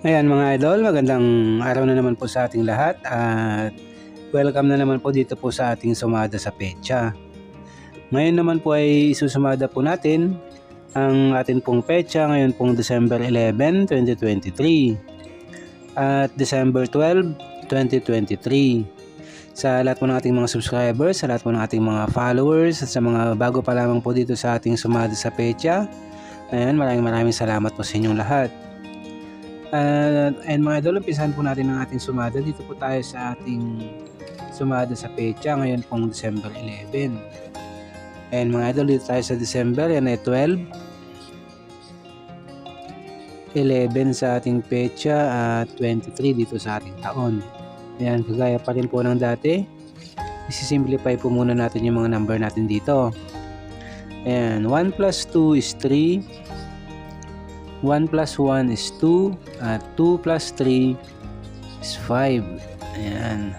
Ayan mga idol, magandang araw na naman po sa ating lahat at welcome na naman po dito po sa ating sumada sa pecha. Ngayon naman po ay isusumada po natin ang ating pong pecha ngayon pong December 11, 2023 at December 12, 2023. Sa lahat po ng ating mga subscribers, sa lahat po ng ating mga followers at sa mga bago pa lamang po dito sa ating sumada sa pecha, ayan maraming maraming salamat po sa inyong lahat. Uh, and mga idol, umpisahan po natin ang ating sumada. Dito po tayo sa ating sumada sa pecha ngayon pong December 11. And mga idol, dito tayo sa December, yan ay 12. 11 sa ating pecha at 23 dito sa ating taon. Ayan, kagaya pa rin po ng dati. Isi-simplify po muna natin yung mga number natin dito. Ayan, 1 plus 2 is 3. 1 plus 1 is 2 at 2 plus 3 is 5 ayan.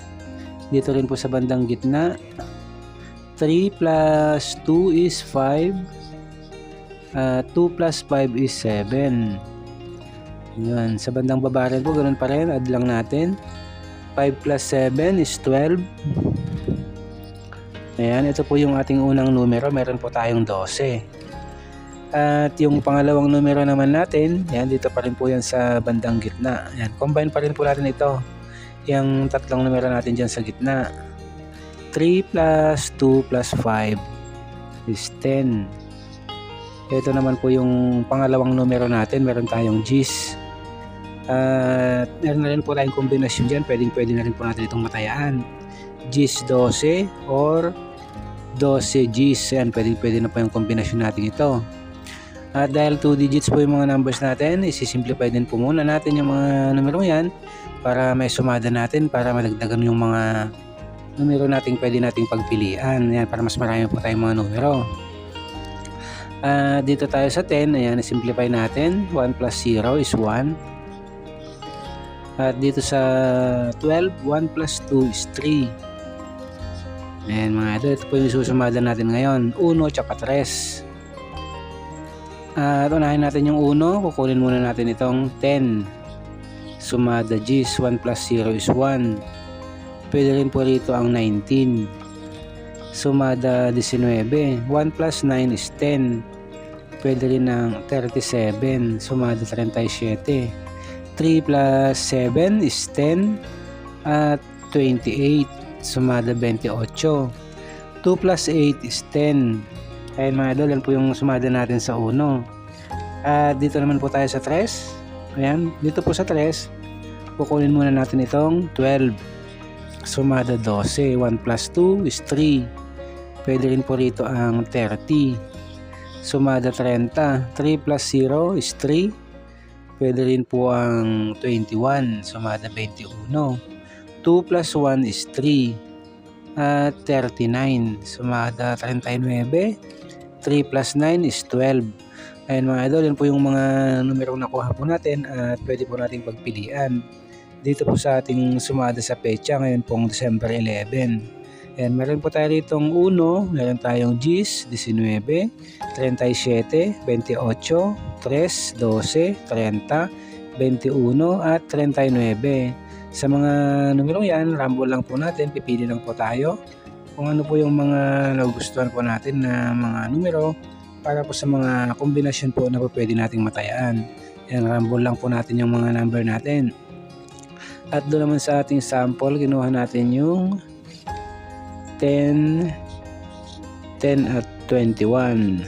Dito rin po sa bandang gitna. 3 plus 2 is 5 at 2 plus 5 is 7 yun sa bandang baba rin po ganun pa rin. Add lang natin. 5 plus 7 is 12 ayan. Ito po yung ating unang numero. Meron po tayong 12 at yung pangalawang numero naman natin, yan dito pa rin po yan sa bandang gitna. Yan, combine pa rin po natin ito. Yung tatlong numero natin dyan sa gitna. 3 plus 2 plus 5 is 10. Ito naman po yung pangalawang numero natin. Meron tayong G's. At meron na rin po tayong kombinasyon dyan. Pwedeng pwede na rin po natin itong matayaan. G's 12 or 12 G's. Yan, pwedeng pwede na po yung kombinasyon natin ito. At dahil 2 digits po yung mga numbers natin, isi-simplify din po muna natin yung mga numero yan para may sumada natin para madagdagan yung mga numero nating pwede nating pagpilian. Yan, para mas marami po tayong mga numero. Uh, dito tayo sa 10, ayan, simplify natin. 1 plus 0 is 1. At dito sa 12, 1 plus 2 is 3. Ayan mga idol, ito po yung susumada natin ngayon. 1 tsaka 3. At unahin natin yung uno, kukunin muna natin itong 10. Sumada G's, 1 plus 0 is 1. Pwede rin po rito ang 19. Sumada 19, 1 plus 9 is 10. Pwede rin ang 37, sumada 37. 3 plus 7 is 10 at 28, sumada 28. 2 plus 8 is 10 Ayan mga idol, yan po yung sumada natin sa uno. At dito naman po tayo sa 3. Ayan, dito po sa 3, kukunin muna natin itong 12. Sumada 12. 1 plus 2 is 3. Pwede rin po rito ang 30. Sumada 30. 3 plus 0 is 3. Pwede rin po ang 21. Sumada 21. 2 plus 1 is 3. At 39. Sumada 39. 3 plus 9 is 12. Ayan mga idol, yan po yung mga numero nakuha po natin at pwede po nating pagpilian. Dito po sa ating sumada sa pecha ngayon pong December 11. Ayan, meron po tayo ritong 1, meron tayong G's, 19, 37, 28, 3, 12, 30, 21 at 39. Sa mga numerong yan, rumble lang po natin, pipili lang po tayo kung ano po yung mga nagustuhan po natin na mga numero para po sa mga kombinasyon po na po pwede nating matayaan. Yan, rumble lang po natin yung mga number natin. At doon naman sa ating sample, kinuha natin yung 10, 10 at 21.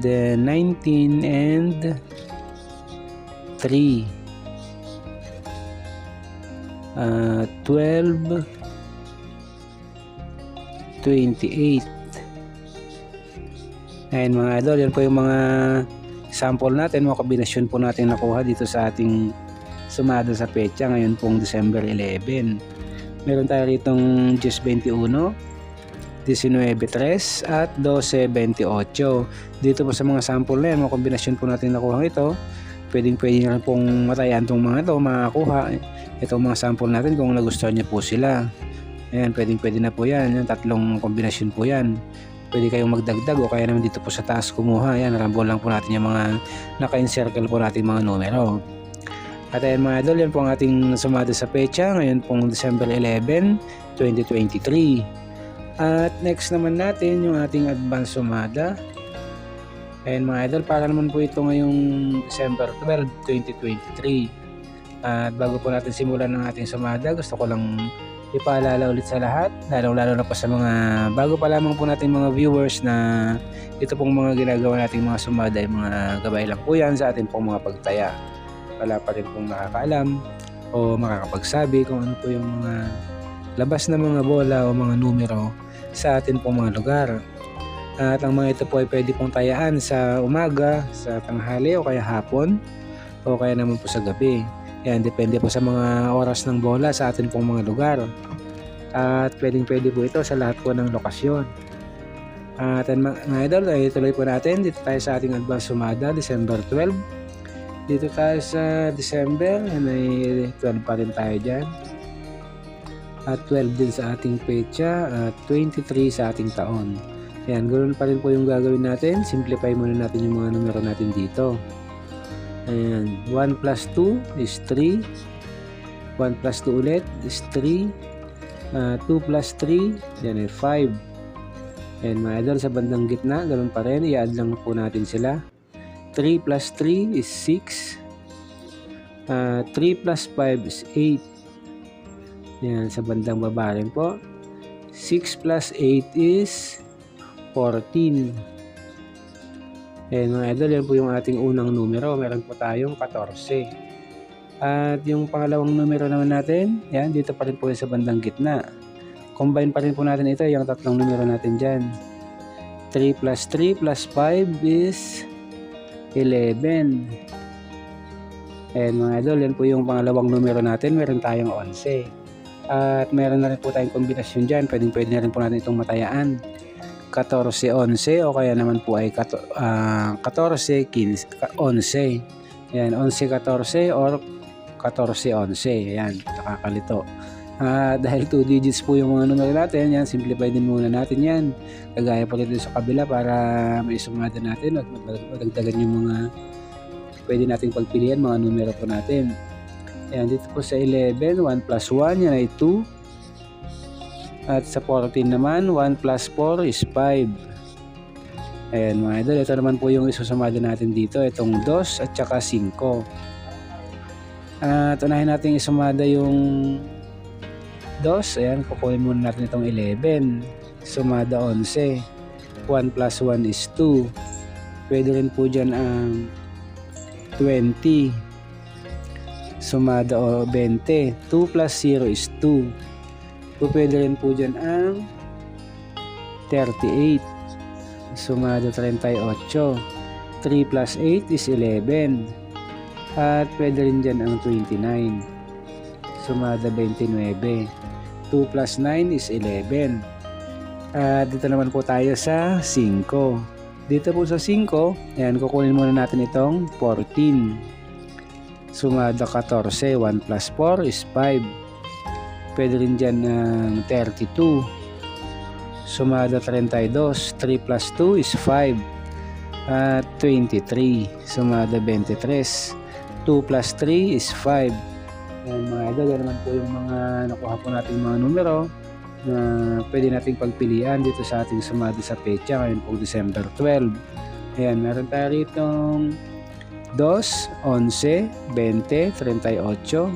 Then 19 and 3. Uh, 12 28 Ayan mga idol, yan po yung mga sample natin, mga kombinasyon po natin nakuha dito sa ating sumada sa pecha ngayon pong December 11. Meron tayo ritong 1021, 19.3 at 12.28. Dito po sa mga sample na yan, mga kombinasyon po natin nakuha ito, pwedeng pwede na pong matayan itong mga ito, makakuha itong mga sample natin kung nagustuhan niyo po sila. Ayan, pwedeng pwede na po yan. Yung tatlong kombinasyon po yan. pwede kayong magdagdag o kaya naman dito po sa taas kumuha. Ayan, rambol lang po natin yung mga naka-encircle po natin mga numero. At ayan mga idol, yan po ang ating sumada sa pecha. Ngayon pong December 11, 2023. At next naman natin yung ating advance sumada. Ayan mga idol, para naman po ito ngayong December 12, 2023. At bago po natin simulan ng ating sumada, gusto ko lang ipaalala ulit sa lahat, lalong-lalo na po sa mga bago pa lamang po natin mga viewers na ito pong mga ginagawa nating mga sumada ay mga gabay lang po yan sa atin pong mga pagtaya. Wala pa rin pong nakakaalam o makakapagsabi kung ano po yung mga labas na mga bola o mga numero sa atin pong mga lugar. At ang mga ito po ay pwede pong tayaan sa umaga, sa tanghali o kaya hapon o kaya naman po sa gabi. Yan, depende po sa mga oras ng bola sa atin pong mga lugar. At pwedeng pwede po ito sa lahat po ng lokasyon. At yan, mga idol, ay tuloy po natin. Dito tayo sa ating advance sumada, December 12. Dito tayo sa December, yan ay 12 pa rin tayo dyan. At 12 din sa ating pecha at 23 sa ating taon. Yan, ganoon pa rin po yung gagawin natin. Simplify muna natin yung mga numero natin dito. Ayan, 1 plus 2 is 3. 1 plus 2 ulit is 3. Ah, 2 plus 3, yan ay 5. Ayan mga idol, sa bandang gitna, ganun pa rin. I-add lang po natin sila. 3 plus 3 is 6. Ah, 3 plus 5 is 8. Yan, sa bandang baba rin po. 6 plus 8 is 14. Ayan mga idol, yan po yung ating unang numero. Meron po tayong 14. At yung pangalawang numero naman natin, yan, dito pa rin po sa bandang gitna. Combine pa rin po natin ito, yung tatlong numero natin dyan. 3 plus 3 plus 5 is 11. Ayan mga idol, yan po yung pangalawang numero natin. Meron tayong 11. At meron na rin po tayong kombinasyon dyan. Pwedeng pwede na rin po natin itong matayaan. 14-11 o kaya naman po ay kato, ah, 14-15, 11. Ayan, 11-14 or 14-11. Ayan, nakakalito. Ah, dahil 2 digits po yung mga numero natin, yan, simplify din muna natin yan. Kagaya po dito sa kabila para may sumada natin at madagdagan yung mga pwede nating pagpilian, mga numero po natin. Ayan, dito po sa 11, 1 plus 1, yan ay 2. At sa 14 naman, 1 plus 4 is 5. Ayan mga idol, ito naman po yung isusumada natin dito. Itong 2 at saka 5. At unahin natin isumada yung 2. Ayan, kukunin muna natin itong 11. Sumada 11. 1 plus 1 is 2. Pwede rin po dyan ang 20. Sumada o 20. 2 plus 0 is 2. Po pwede rin po dyan ang 38. Sumado 38. 3 plus 8 is 11. At pwede rin dyan ang 29. Sumada 29. 2 plus 9 is 11. At dito naman po tayo sa 5. Dito po sa 5, ayan, kukunin muna natin itong 14. Sumada 14. 1 plus 4 is 5. Pwede rin dyan ng 32. Sumada 32. 3 plus 2 is 5. At 23. Sumada 23. 2 plus 3 is 5. Yan mga idol, yan naman po yung mga nakuha po natin mga numero na pwede nating pagpilian dito sa ating sumada sa pecha ngayon po December 12. Ayan, meron tayo rito 2, 11, 20, 38,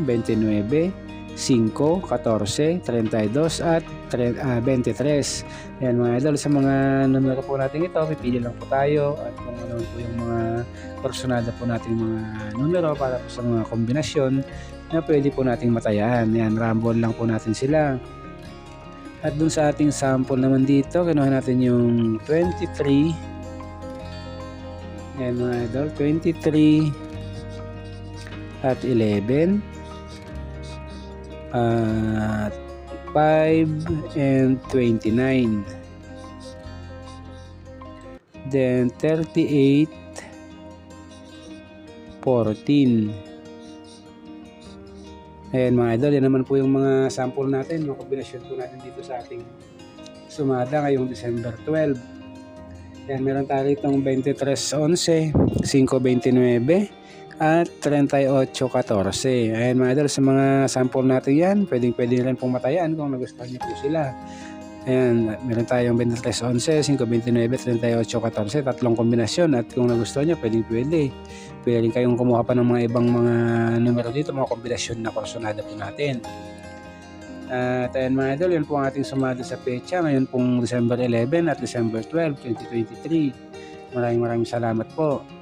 29, 5, 14, 32 at 3, ah, 23. Ayan mga idol, sa mga numero po natin ito, pipili lang po tayo at kung ano po yung mga personada po nating mga numero para po sa mga kombinasyon na pwede po nating matayaan. Yan, rumble lang po natin sila. At dun sa ating sample naman dito, kinuha natin yung 23. Yan mga idol, 23 at 11 at 5 and 29 then 38 14 ayan mga idol yan naman po yung mga sample natin mga kombinasyon po natin dito sa ating sumada ngayong December 12 Yan, meron tayo itong 23.11, 5.29, at 38.14. Ayan mga idol, sa mga sample natin yan, pwedeng pwede rin pong matayan kung nagustuhan niyo po sila. Ayan, meron tayong 23.11, 5.29, 38.14, tatlong kombinasyon at kung nagustuhan niyo, pwedeng pwede. Pwede rin kayong kumuha pa ng mga ibang mga numero dito, mga kombinasyon na kursonada po natin. At ayan mga idol, yun po ang ating sumada sa pecha ngayon pong December 11 at December 12, 2023. Maraming maraming salamat po.